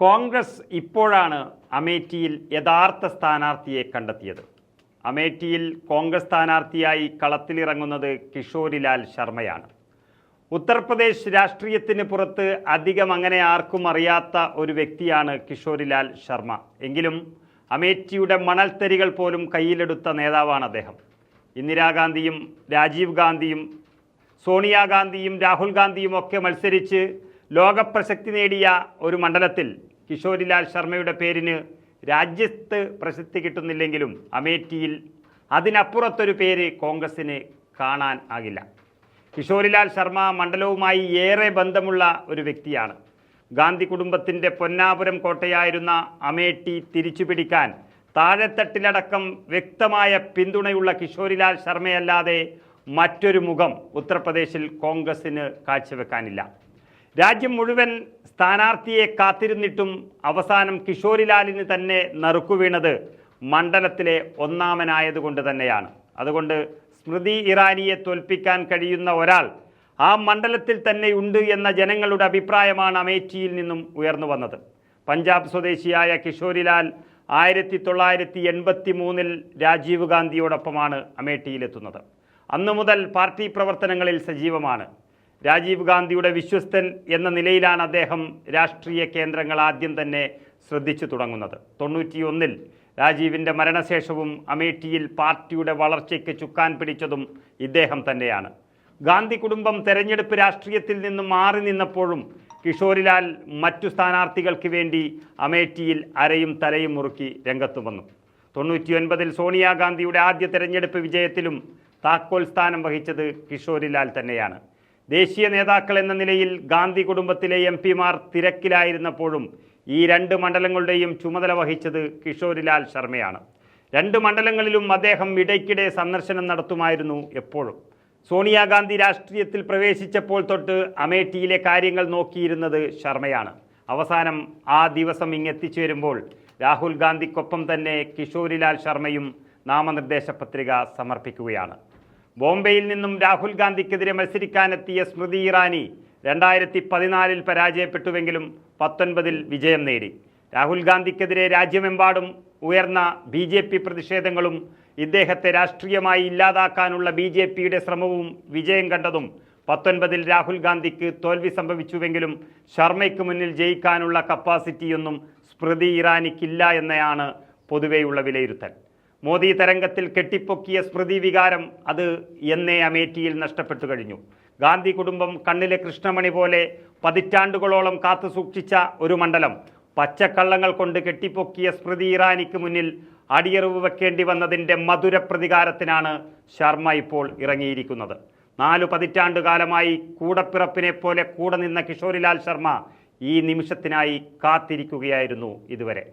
കോൺഗ്രസ് ഇപ്പോഴാണ് അമേഠിയിൽ യഥാർത്ഥ സ്ഥാനാർത്ഥിയെ കണ്ടെത്തിയത്. അമേഠിയിൽ കോൺഗ്രസ് സ്ഥാനാർത്ഥിയായി കളത്തിലിറങ്ങുന്നത് കിഷോരിലാൽ ശർമ്മയാണ്. ഉത്തർപ്രദേശ് രാഷ്ട്രീയത്തിന് പുറത്ത് അധികം അങ്ങനെ ആർക്കും അറിയാത്ത ഒരു വ്യക്തിയാണ് കിഷോരിലാൽ ശർമ്മ. എങ്കിലും അമേഠിയുടെ മണൽത്തരികൾ പോലും കയ്യിലെടുത്ത നേതാവാണ് അദ്ദേഹം. ഇന്ദിരാഗാന്ധിയും രാജീവ് ഗാന്ധിയും സോണിയാഗാന്ധിയും രാഹുൽ ഗാന്ധിയും ഒക്കെ മത്സരിച്ച് ലോകപ്രശസ്തി നേടിയ ഒരു മണ്ഡലത്തിൽ കിഷോരിലാൽ ശർമ്മയുടെ പേരിന് രാജ്യത്ത് പ്രശസ്തി കിട്ടുന്നില്ലെങ്കിലും അമേഠിയിൽ അതിനപ്പുറത്തൊരു പേര് കോൺഗ്രസ്സിന് കാണാൻ ആകില്ല. കിഷോരിലാൽ ശർമ്മ മണ്ഡലവുമായി ഏറെ ബന്ധമുള്ള ഒരു വ്യക്തിയാണ്. ഗാന്ധി കുടുംബത്തിന്റെ പൊന്നാപുരം കോട്ടയായിരുന്ന അമേഠി തിരിച്ചുപിടിക്കാൻ താഴെത്തട്ടിലടക്കം വ്യക്തമായ പിന്തുണയുള്ള കിഷോരിലാൽ ശർമ്മയല്ലാതെ മറ്റൊരു മുഖം ഉത്തർപ്രദേശിൽ കോൺഗ്രസിന് കാഴ്ചവെക്കാനില്ല. രാജ്യം മുഴുവൻ സ്ഥാനാർത്ഥിയെ കാത്തിരുന്നിട്ടും അവസാനം കിഷോരിലാലിന് തന്നെ നറുക്കുവീണത് മണ്ഡലത്തിലെ ഒന്നാമനായതുകൊണ്ട് തന്നെയാണ്. അതുകൊണ്ട് സ്മൃതി ഇറാനിയെ തോൽപ്പിക്കാൻ കഴിയുന്ന ഒരാൾ ആ മണ്ഡലത്തിൽ തന്നെ ഉണ്ട് എന്ന ജനങ്ങളുടെ അഭിപ്രായമാണ് അമേഠിയിൽ നിന്നും ഉയർന്നു വന്നത്. പഞ്ചാബ് സ്വദേശിയായ കിഷോരിലാൽ ആയിരത്തി തൊള്ളായിരത്തി എൺപത്തി മൂന്നിൽ രാജീവ് ഗാന്ധിയോടൊപ്പമാണ് അമേഠിയിലെത്തുന്നത്. അന്നു മുതൽ പാർട്ടി പ്രവർത്തനങ്ങളിൽ സജീവമാണ്. രാജീവ് ഗാന്ധിയുടെ വിശ്വസ്തൻ എന്ന നിലയിലാണ് അദ്ദേഹം രാഷ്ട്രീയ കേന്ദ്രങ്ങൾ ആദ്യം തന്നെ ശ്രദ്ധിച്ചു തുടങ്ങുന്നത്. തൊണ്ണൂറ്റിയൊന്നിൽ രാജീവിന്റെ മരണശേഷവും അമേഠിയിൽ പാർട്ടിയുടെ വളർച്ചയ്ക്ക് ചുക്കാൻ പിടിച്ചതും ഇദ്ദേഹം തന്നെയാണ്. ഗാന്ധി കുടുംബം തെരഞ്ഞെടുപ്പ് രാഷ്ട്രീയത്തിൽ നിന്ന് മാറി നിന്നപ്പോഴും കിഷോരിലാൽ മറ്റു സ്ഥാനാർത്ഥികൾക്ക് വേണ്ടി അമേഠിയിൽ അരയും തലയും മുറുക്കി രംഗത്തു വന്നു. തൊണ്ണൂറ്റിയൊൻപതിൽ സോണിയാഗാന്ധിയുടെ ആദ്യ തെരഞ്ഞെടുപ്പ് വിജയത്തിലും താക്കോൽ സ്ഥാനം വഹിച്ചത് കിഷോരിലാൽ തന്നെയാണ്. ദേശീയ നേതാക്കൾ എന്ന നിലയിൽ ഗാന്ധി കുടുംബത്തിലെ എം പിമാർ തിരക്കിലായിരുന്നപ്പോഴും ഈ രണ്ട് മണ്ഡലങ്ങളുടെയും ചുമതല വഹിച്ചത് കിഷോരിലാൽ ശർമ്മയാണ്. രണ്ട് മണ്ഡലങ്ങളിലും അദ്ദേഹം ഇടയ്ക്കിടെ സന്ദർശനം നടത്തുമായിരുന്നു എപ്പോഴും. സോണിയാഗാന്ധി രാഷ്ട്രീയത്തിൽ പ്രവേശിച്ചപ്പോൾ തൊട്ട് അമേഠിയിലെ കാര്യങ്ങൾ നോക്കിയിരുന്നത് ശർമ്മയാണ്. അവസാനം ആ ദിവസം ഇങ്ങെത്തിച്ചു വരുമ്പോൾ രാഹുൽ ഗാന്ധിക്കൊപ്പം തന്നെ കിഷോരിലാൽ ശർമ്മയും നാമനിർദ്ദേശ പത്രിക സമർപ്പിക്കുകയാണ്. ബോംബെയിൽ നിന്നും രാഹുൽ ഗാന്ധിക്കെതിരെ മത്സരിക്കാനെത്തിയ സ്മൃതി ഇറാനി രണ്ടായിരത്തി പതിനാലിൽ പരാജയപ്പെട്ടുവെങ്കിലും പത്തൊൻപതിൽ വിജയം നേടി. രാഹുൽ ഗാന്ധിക്കെതിരെ രാജ്യമെമ്പാടും ഉയർന്ന ബി ജെ പി പ്രതിഷേധങ്ങളും ഇദ്ദേഹത്തെ രാഷ്ട്രീയമായി ഇല്ലാതാക്കാനുള്ള ബി ജെ പിയുടെ ശ്രമവും വിജയം കണ്ടതും പത്തൊൻപതിൽ രാഹുൽ ഗാന്ധിക്ക് തോൽവി സംഭവിച്ചുവെങ്കിലും ശർമ്മയ്ക്ക് മുന്നിൽ ജയിക്കാനുള്ള കപ്പാസിറ്റിയൊന്നും സ്മൃതി ഇറാനിക്കില്ല എന്നയാണ് പൊതുവെയുള്ള വിലയിരുത്തൽ. മോദി തരംഗത്തിൽ കെട്ടിപ്പൊക്കിയ സ്മൃതി വികാരം അത് എന്നേ അമേഠിയിൽ നഷ്ടപ്പെട്ടു കഴിഞ്ഞു. ഗാന്ധി കുടുംബം കണ്ണിലെ കൃഷ്ണമണി പോലെ പതിറ്റാണ്ടുകളോളം കാത്തു സൂക്ഷിച്ച ഒരു മണ്ഡലം പച്ചക്കള്ളങ്ങൾ കൊണ്ട് കെട്ടിപ്പൊക്കിയ സ്മൃതി ഇറാനിക്ക് മുന്നിൽ അടിയറിവ് വെക്കേണ്ടി വന്നതിന്റെ മധുര പ്രതികാരത്തിനാണ് ശർമ്മ ഇപ്പോൾ ഇറങ്ങിയിരിക്കുന്നത്. നാലു പതിറ്റാണ്ടുകാലമായി കൂടപ്പിറപ്പിനെ പോലെ കൂടെ നിന്ന കിഷോരിലാൽ ശർമ്മ ഈ നിമിഷത്തിനായി കാത്തിരിക്കുകയായിരുന്നു ഇതുവരെ.